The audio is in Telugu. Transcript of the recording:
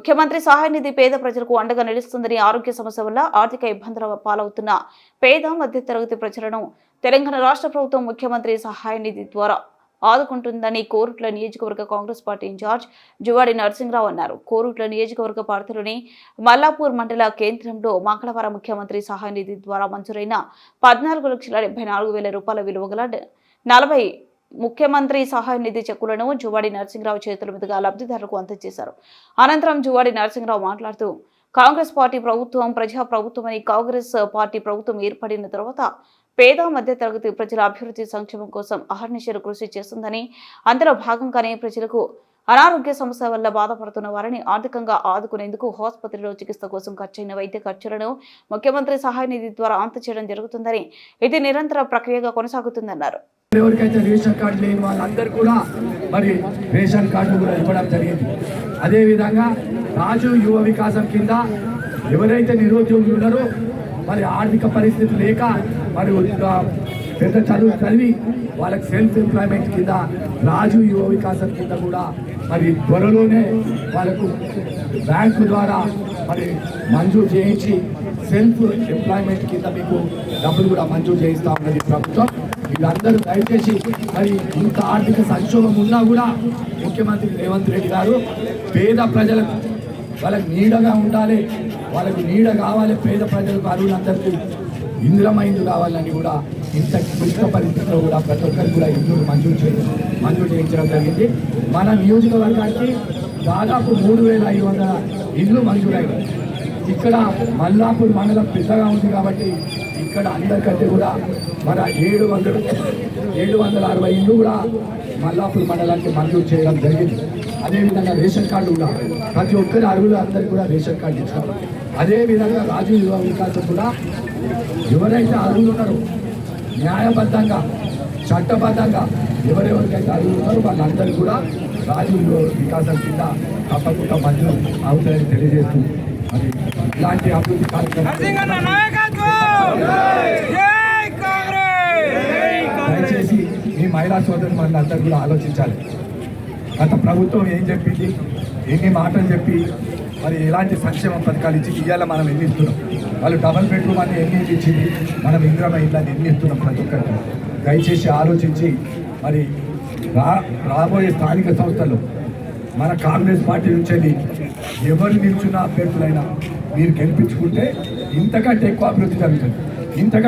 ముఖ్యమంత్రి సహాయ నిధి పేద ప్రజలకు అండగా నిలుస్తుందని ఆరోగ్య సమస్య వల్ల ఆర్థిక ఇబ్బందుల పాలవుతున్న పేద మధ్యతరగతి ప్రజలను తెలంగాణ రాష్ట్ర ప్రభుత్వం ముఖ్యమంత్రి సహాయ నిధి ద్వారా ఆదుకుంటుందని కోరుట్ల నియోజకవర్గ కాంగ్రెస్ పార్టీ ఇన్ఛార్జ్ జువాడి నరసింహరావు అన్నారు. కోరుట్ల నియోజకవర్గ పార్టీలోని మల్లాపూర్ మండల కేంద్రంలో మంగళవారం ముఖ్యమంత్రి సహాయ నిధి ద్వారా మంజూరైన పద్నాలుగు లక్షల డెబ్బై నాలుగు వేల రూపాయల విలువ గల నలభై ముఖ్యమంత్రి సహాయ నిధి చెక్కులను జువాడి నరసింహరావు చేతుల మీదుగా లబ్ధిదారులకు అందజేశారు. అనంతరం జువాడి నరసింహరావు మాట్లాడుతూ కాంగ్రెస్ పార్టీ ప్రభుత్వం ప్రజా ప్రభుత్వమని కాంగ్రెస్ పార్టీ ప్రభుత్వం ఏర్పడిన తర్వాత పేద మధ్య తరగతి ప్రజల అభివృద్ధి సంక్షేమం కోసం అహర్నిశలు కృషి చేస్తుందని అందులో భాగంగానే ప్రజలకు అనారోగ్య సమస్య వల్ల బాధపడుతున్న వారిని ఆర్థికంగా ఆదుకునేందుకు ఆసుపత్రిలో చికిత్స కోసం ఖర్చైన వైద్య ఖర్చులను ముఖ్యమంత్రి సహాయ నిధి ద్వారా అంత చేయడం జరుగుతుందని ఇది నిరంతర ప్రక్రియగా కొనసాగుతుందన్నారు. ఎవరికైతే రేషన్ కార్డు లేని వాళ్ళందరూ కూడా మరి రేషన్ కార్డు కూడా ఇవ్వడం జరిగింది. అదేవిధంగా రాజు యువ వికాసం కింద ఎవరైతే నిరుద్యోగులు ఉన్నారో మరి ఆర్థిక పరిస్థితి లేక మరి పెద్ద చదువు చదివి వాళ్ళకి సెల్ఫ్ ఎంప్లాయ్మెంట్ కింద రాజు యువ వికాసం కింద కూడా మరి త్వరలోనే వాళ్ళకు బ్యాంకు ద్వారా మరి మంజూరు చేయించి సెల్ఫ్ ఎంప్లాయ్మెంట్ కింద మీకు డబ్బులు కూడా మంజూరు చేయిస్తా ఉన్నది ప్రభుత్వం వీళ్ళందరూ దయచేసి మరి ఇంత ఆర్థిక సంక్షోభం ఉన్నా కూడా ముఖ్యమంత్రి రేవంత్ రెడ్డి గారు పేద ప్రజలకు వాళ్ళకి నీడగా ఉండాలి వాళ్ళకు నీడ కావాలి పేద ప్రజలకు అరువులందరికీ ఇంద్రమైందు కావాలని కూడా ఇంత క్లిష్ట పరిస్థితిలో కూడా ప్రతి ఒక్కరికి కూడా ఇంట్లో మంజూరు చేయడం మంజూరు చేయించడం జరిగింది. మన నియోజకవర్గానికి దాదాపు మూడు వేల ఐదు వందల ఇల్లు మంజూరయ్యాయి ఇక్కడ మల్లాపూర్ మండలం పెద్దగా ఉంది కాబట్టి ఇక్కడ అందరికంటే కూడా మన ఏడు వందల ఏడు వందల అరవై ఇల్లు కూడా మల్లాపూర్ మండలానికి మంజూరు చేయడం జరిగింది. అదేవిధంగా రేషన్ కార్డు కూడా ప్రతి ఒక్కరి అరువులు అందరికీ కూడా రేషన్ కార్డు ఇచ్చాం అదేవిధంగా రాజు యువ వికాసం కూడా ఎవరైతే అరువులు ఉన్నారో న్యాయబద్ధంగా చట్టబద్ధంగా ఎవరెవరికైతే అరువులు ఉన్నారో వాళ్ళందరూ కూడా రాజు యువ వికాసం కింద తప్పకుండా మంజూరు అవుతాయని తెలియజేస్తూ అది ఇలాంటి అభివృద్ధి కార్యక్రమం దయచేసి మీ మహిళా సోదరు మనందరూ కూడా ఆలోచించాలి. గత ప్రభుత్వం ఏం చెప్పింది? ఎన్ని మాటలు చెప్పి మరి ఎలాంటి సంక్షేమ పథకాలు ఇచ్చి ఇవాళ మనం ఎన్ని ఇస్తున్నాం? వాళ్ళు డబల్ బెడ్రూమ్ అని ఎన్ని ఇచ్చింది మనం ఇంద్రమ ఇళ్ళని ఎన్ని ఇస్తున్నాం ప్రతి ఒక్కరికి? దయచేసి ఆలోచించి మరి రా రాబోయే స్థానిక సంస్థలు మన కాంగ్రెస్ పార్టీ నుంచి ఎవరు నిల్చున్న అభ్యర్థులైనా మీరు గెలిపించుకుంటే ఇంతకంటే ఎక్కువ అభివృద్ధి జరుగుతుంది ఇంతకంటే